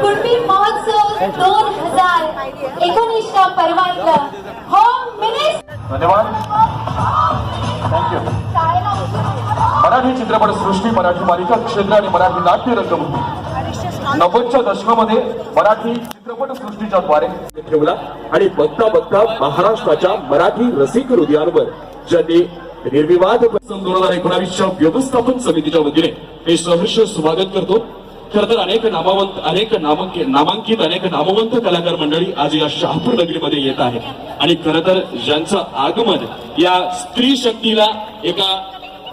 कुणबी महोत्सव दोन हजार एकोणीस च्या होम मिनिस्टर धन्यवाद मराठी चित्रपट सृष्टी मराठी मालिका क्षेत्र आणि मराठी नाट्य रंगभूमी. नव्वदच्या दशकामध्ये मराठी चित्रपट सृष्टीच्या द्वारे ठेवला आणि बघता बघता महाराष्ट्राच्या मराठी रसिक हृदयांवर ज्यांनी निर्विवाद दोन हजार एकोणावीसच्या व्यवस्थापन समितीच्या वतीने मी सहर्ष स्वागत करतो. खर तर अनेक नामवंत अनेक नामांकित नामांकित अनेक नामवंत कलाकार मंडळी आज या शहापूर नगरीमध्ये येत आहे आणि खर तर ज्यांचं आगमन या स्त्री शक्तीला एका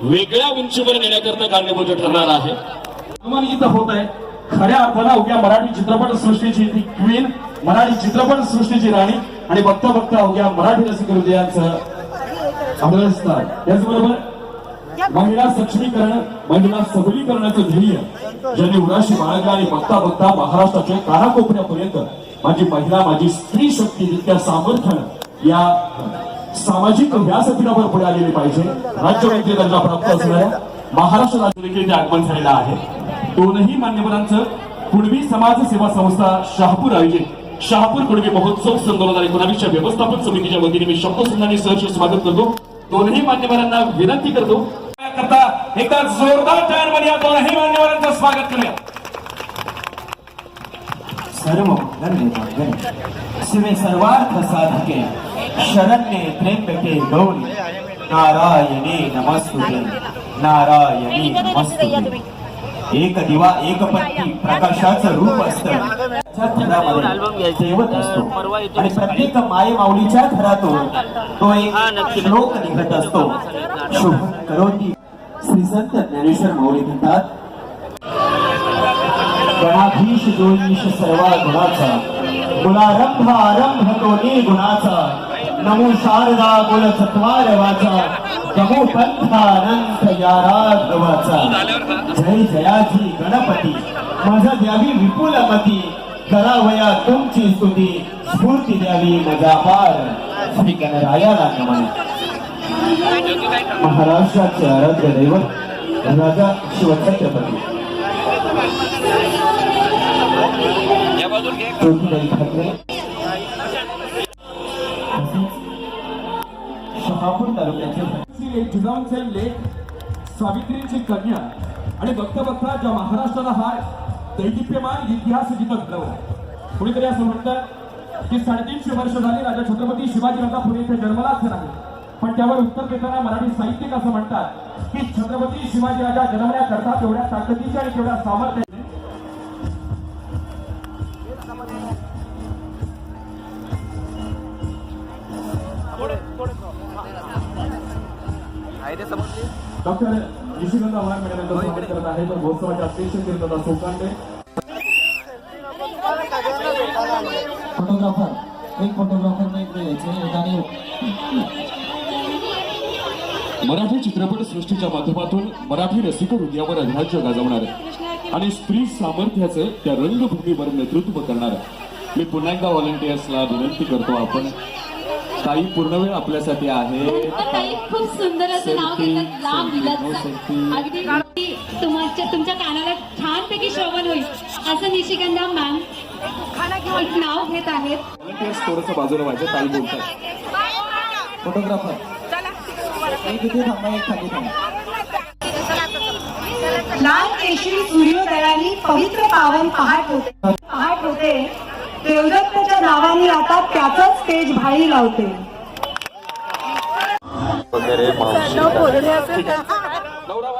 वेगळ्या उंचीवर नेण्याकरता कारणीभूत ठरणार आहे. आगमन इथं होत आहे. खऱ्या अर्थानं उद्या मराठी चित्रपट सृष्टीची ती क्वीन मराठी चित्रपट सृष्टीची राणी. आणि बघता बघता उद्या मराठी रसिक हृदयांचं त्याचबरोबर महिला सक्षमीकरण महिला सबलीकरणाचं ध्येय. ज्यांनी उडाशी बाळगला आणि बघता बघता महाराष्ट्राच्या कानाकोपऱ्यापर्यंत माझी महिला माझी स्त्री शक्ती इतक्या सामर्थ्यानं या सामाजिक व्यासपीठावर पुढे आलेली पाहिजे. राज्यमंत्री दर्जा प्राप्त असणाऱ्या महाराष्ट्र राज्य देखील इथे आगमन झालेलं आहे. दोनही मान्यवरांचं कुणबी समाज सेवा संस्था शहापूर आयोजित. शहापूर कुणबी महोत्सव सन दोन हजार एकोणावीसच्या व्यवस्थापन समितीच्या वतीने मी शब्दसुंदाने सहर्ष स्वागत करतो. दोन्ही मान्यवरांना विनंती करतो. करता एकदा जोरदार टायरमध्ये या दोनही मान्यवरांचं स्वागत करूया. सर्व धन्य शिवे सर्वार्थ साधके शरण्ये त्र्यंबके गौरी नारायणी नमस्तुते नारायणी नमस्तुते एक दिवा एक पत्ती प्रकाशाचं रूप असतं. घरामध्ये देवत असतो. आणि प्रत्येक माये माऊलीच्या घरातून तो एक श्लोक निघत असतो. शुभ करोती. श्री संत ज्ञानेश्वर माऊली म्हणतात गणाधीश जोईश सर्व गुणाचा गुणारंभ आरंभ तो गुणाचा नमो शारदा बोल चत्वार वाचा. नमो पंथानंत या राघवाचा जय जयाजी गणपती. माझा द्यावी विपुल मती. करावया तुमची स्तुती. स्फूर्ती द्यावी मजा पार. श्री गणरायाला नमन महाराष्ट्राचे आराध्य दैवत राजा शिवछत्रपती. ठाकरे. तालुक्याचे एक जिजाऊंचे लेख सावित्रींची कन्या आणि बघता बघता ज्या महाराष्ट्राला हा दैदिप्यमान इतिहास जिथं घडवला कुणीतरी असं म्हणतात की साडेतीनशे वर्ष झाली राजा छत्रपती शिवाजीराजा पुणे इथे जन्मलाच नाही. पण त्यावर उत्तर देताना मराठी साहित्यिक असं म्हणतात की छत्रपती शिवाजीराजा जन्मण्याकरता तेवढ्या ताकदीचे आणि तेवढ्या डॉक्टर निशिगंध आव्हान मॅडम यांचं स्वागत करत आहे. तर अध्यक्ष सोकांडे. फोटोग्राफर. एक फोटोग्राफर ने यायचे आणि मराठी चित्रपट सृष्टीच्या माध्यमातून मराठी रसिक हृदयावर अधिराज्य गाजवणार आणि स्त्री सामर्थ्याचं त्या रंगभूमीवर नेतृत्व करणार मी पुन्हा एकदा व्हॉलेंटियर्सला विनंती करतो आपण काही पूर्ण वेळ आपल्यासाठी आहे. ताई खूप सुंदर असं नाव घेतात लांब. अगदी तुमच्या तुमच्या कानाला छानपैकी श्रवण होईल. असं निशिगंधा मॅम नाव घेत आहेत. थोडंसं बाजूला व्हायचं ताई बोलतात. फोटोग्राफर एक इथे थांबा एक खाली थांबा. लाल केशरी सूर्योदयाने पवित्र पावन पहाट होते. पहाट होते. देवदत्ताच्या नावाने आता त्याचाच स्टेज भाई लावते. नवरा